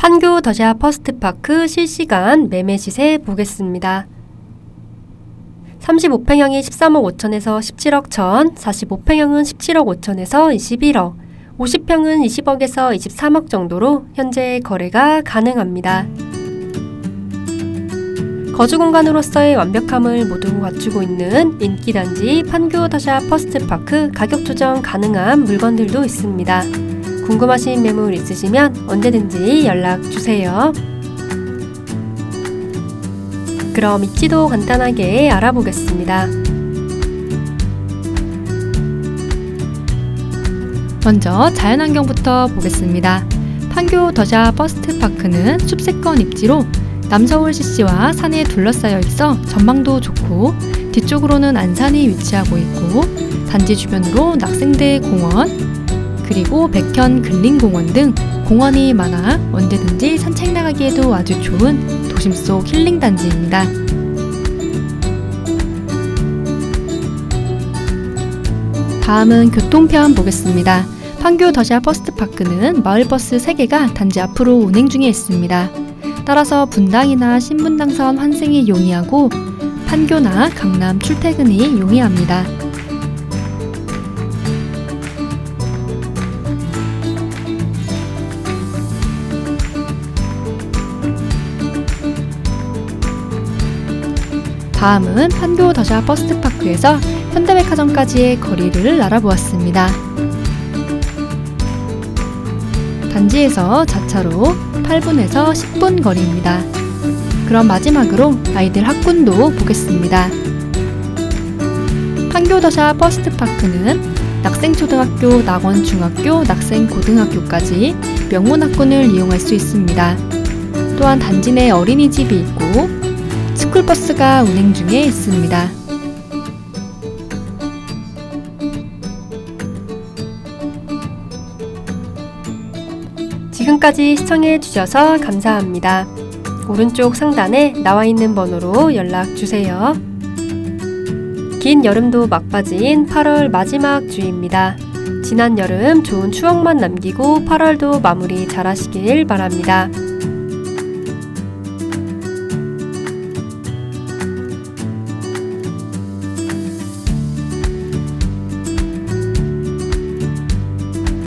판교 더샤 퍼스트파크 실시간 매매 시세 보겠습니다. 35평형이 13억 5천에서 17억 천, 45평형은 17억 5천에서 21억, 50평은 20억에서 23억 정도로 현재 거래가 가능합니다. 거주 공간으로서의 완벽함을 모두 갖추고 있는 인기 단지 판교 더샤 퍼스트파크 가격 조정 가능한 물건들도 있습니다. 궁금하신 매물 있으시면 언제든지 연락 주세요. 그럼 입지도 간단하게 알아보겠습니다. 먼저 자연환경부터 보겠습니다. 판교 더샤 버스트파크는 숲세권 입지로 남서울 CC와 산에 둘러싸여 있어 전망도 좋고 뒤쪽으로는 안산이 위치하고 있고 단지 주변으로 낙생대 공원 그리고 백현 근린공원 등 공원이 많아 언제든지 산책 나가기에도 아주 좋은 도심 속 힐링 단지입니다. 다음은 교통편 보겠습니다. 판교 더샤 버스트파크는 마을버스 3개가 단지 앞으로 운행 중에 있습니다. 따라서 분당이나 신분당선 환승이 용이하고 판교나 강남 출퇴근이 용이합니다. 다음은 판교 더샤 버스트파크에서 현대백화점까지의 거리를 알아보았습니다. 단지에서 자차로 8분에서 10분 거리입니다. 그럼 마지막으로 아이들 학군도 보겠습니다. 판교더샤 버스트파크는 낙생초등학교, 낙원중학교, 낙생고등학교까지 명문학군을 이용할 수 있습니다. 또한 단지 내 어린이집이 있고 스쿨버스가 운행 중에 있습니다. 지금까지 시청해 주셔서 감사합니다. 오른쪽 상단에 나와 있는 번호로 연락 주세요. 긴 여름도 막바지인 8월 마지막 주입니다. 지난 여름 좋은 추억만 남기고 8월도 마무리 잘 하시길 바랍니다.